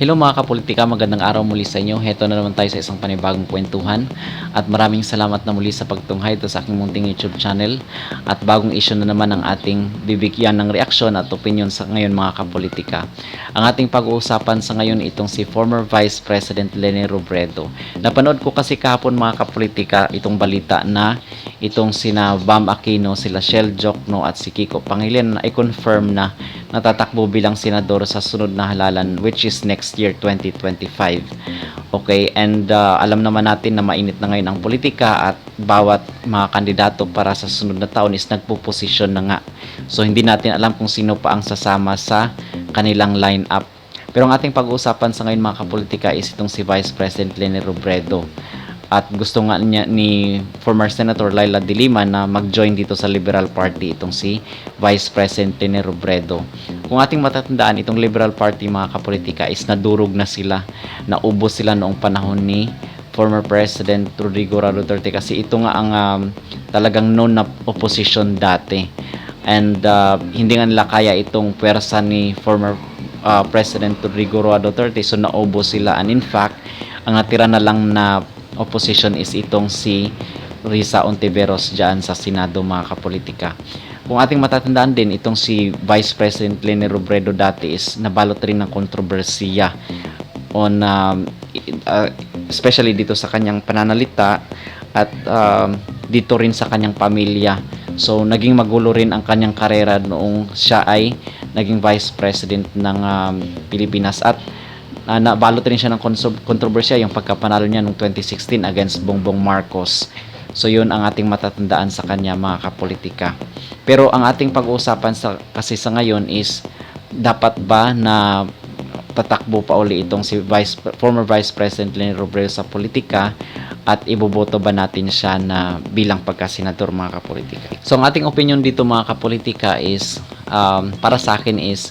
Hello mga kapolitika, magandang araw muli sa inyo. Heto na naman tayo sa isang panibagong kwentuhan. At maraming salamat na muli sa pagtunghay ito sa aking munting YouTube channel. At bagong issue na naman ang ating bibigyan ng reaksyon at opinion sa ngayon mga kapolitika. Ang ating pag-uusapan sa ngayon itong si former Vice President Leni Robredo. Napanood ko kasi kahapon mga kapolitika itong balita na itong sina Bam Aquino, sila Shell Jokno at si Kiko Pangilinan ay confirm na natatakbo bilang senador sa sunod na halalan which is next year 2025. Okay, and uh, alam naman natin na mainit na ngayon ang politika at bawat mga kandidato para sa sunod na taon is nagpo-position na nga. So hindi natin alam kung sino pa ang sasama sa kanilang lineup. Pero ang ating pag-uusapan sa ngayon mga kapolitika is itong si Vice President Leni Robredo at gusto nga niya ni former Senator Laila de Lima na mag-join dito sa Liberal Party itong si Vice President Leni Robredo. Kung ating matatandaan, itong Liberal Party mga kapolitika is nadurog na sila, naubos sila noong panahon ni former President Rodrigo Duterte kasi ito nga ang um, talagang known na opposition dati. And uh, hindi nga nila kaya itong pwersa ni former uh, President Rodrigo Duterte so naubos sila and in fact ang natira na lang na opposition is itong si Risa Ontiveros dyan sa Senado mga kapolitika. Kung ating matatandaan din, itong si Vice President Leni Robredo dati is nabalot rin ng kontrobersiya on um, uh, especially dito sa kanyang pananalita at um, dito rin sa kanyang pamilya. So naging magulo rin ang kanyang karera noong siya ay naging Vice President ng um, Pilipinas at uh, nabalot rin siya ng kontrobersya yung pagkapanalo niya noong 2016 against Bongbong Marcos. So yun ang ating matatandaan sa kanya mga kapolitika. Pero ang ating pag-uusapan sa, kasi sa ngayon is dapat ba na tatakbo pa uli itong si Vice, former Vice President Leni Robredo sa politika at iboboto ba natin siya na bilang pagkasenador mga kapolitika. So ang ating opinion dito mga kapolitika is um, para sa akin is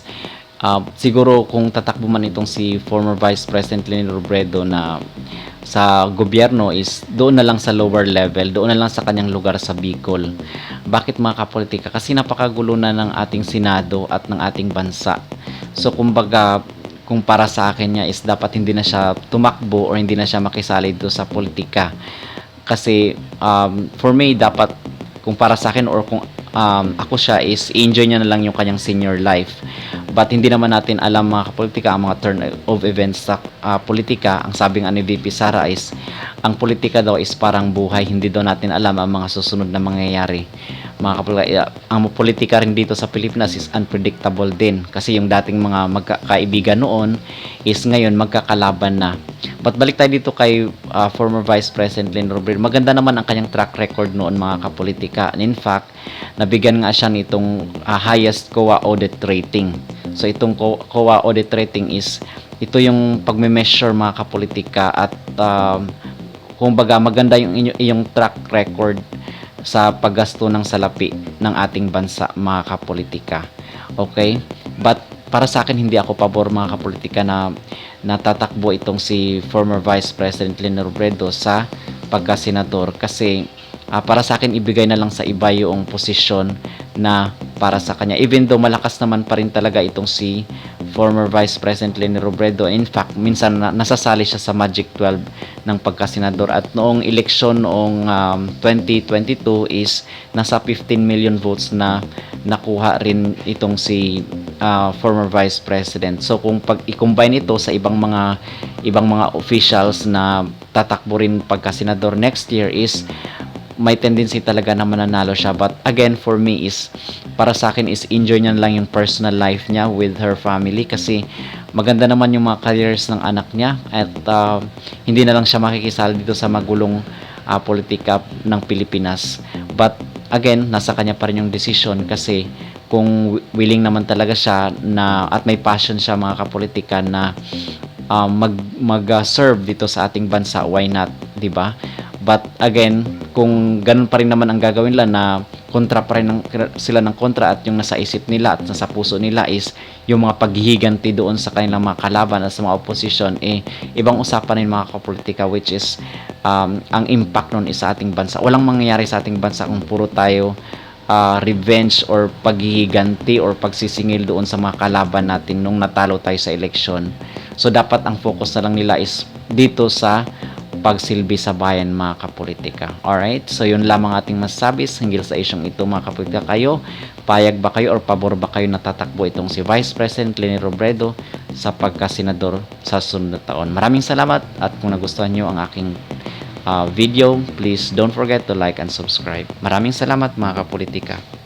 uh, siguro kung tatakbo man itong si former Vice President Leni Robredo na sa gobyerno is doon na lang sa lower level, doon na lang sa kanyang lugar sa Bicol. Bakit mga kapolitika? Kasi napakagulo na ng ating Senado at ng ating bansa. So kumbaga kung para sa akin niya is dapat hindi na siya tumakbo or hindi na siya makisali dito sa politika. Kasi um, for me dapat kung para sa akin or kung um, ako siya is enjoy niya na lang yung kanyang senior life. But hindi naman natin alam mga kapolitika ang mga turn of events sa uh, politika. Ang sabi nga ni VP Sara is ang politika daw is parang buhay. Hindi daw natin alam ang mga susunod na mangyayari. Mga kapolitika, ang politika rin dito sa Pilipinas is unpredictable din. Kasi yung dating mga magkakaibigan noon is ngayon magkakalaban na. But balik tayo dito kay uh, former Vice President Len Robredo. Maganda naman ang kanyang track record noon mga kapolitika. And in fact, nabigyan nga siya nitong uh, highest COA audit rating. So itong COA audit rating is ito yung pagme-measure mga kapolitika at uh, kung baga maganda yung inyo, iyong track record sa paggasto ng salapi ng ating bansa mga kapolitika. Okay? But para sa akin hindi ako pabor mga kapolitika na natatakbo itong si former Vice President Leni Robredo sa pagkasenador kasi uh, para sa akin ibigay na lang sa iba yung posisyon na para sa kanya. Even though malakas naman pa rin talaga itong si former Vice President Leni Robredo. In fact, minsan na, nasasali siya sa Magic 12 ng pagkasenador. At noong eleksyon noong um, 2022 is nasa 15 million votes na nakuha rin itong si uh, former Vice President. So kung pag i-combine ito sa ibang mga ibang mga officials na tatakbo rin pagkasenador next year is may tendency talaga na mananalo siya. But again, for me is, para sa akin is enjoy niya lang yung personal life niya with her family kasi maganda naman yung mga careers ng anak niya at uh, hindi na lang siya makikisali dito sa magulong uh, politika ng Pilipinas. But again, nasa kanya pa rin yung decision kasi kung willing naman talaga siya na at may passion siya mga kapolitika na uh, mag mag uh, serve dito sa ating bansa, why not, 'di ba? But again, kung ganun pa rin naman ang gagawin nila na kontra pa rin ng, sila ng kontra at yung nasa isip nila at nasa puso nila is yung mga paghihiganti doon sa kanilang mga kalaban at sa mga opposition eh ibang usapan ng mga kapolitika which is um, ang impact nun is sa ating bansa walang mangyayari sa ating bansa kung puro tayo ah, revenge or paghihiganti or pagsisingil doon sa mga kalaban natin nung natalo tayo sa eleksyon. So dapat ang focus na lang nila is dito sa pagsilbi sa bayan mga kapolitika. Alright? So yun lamang ating masasabi hinggil sa isyong ito mga kapolitika kayo. Payag ba kayo or pabor ba kayo natatakbo itong si Vice President Leni Robredo sa pagkasenador sa sunod na taon. Maraming salamat at kung nagustuhan nyo ang aking ah, video, please don't forget to like and subscribe. Maraming salamat mga kapolitika.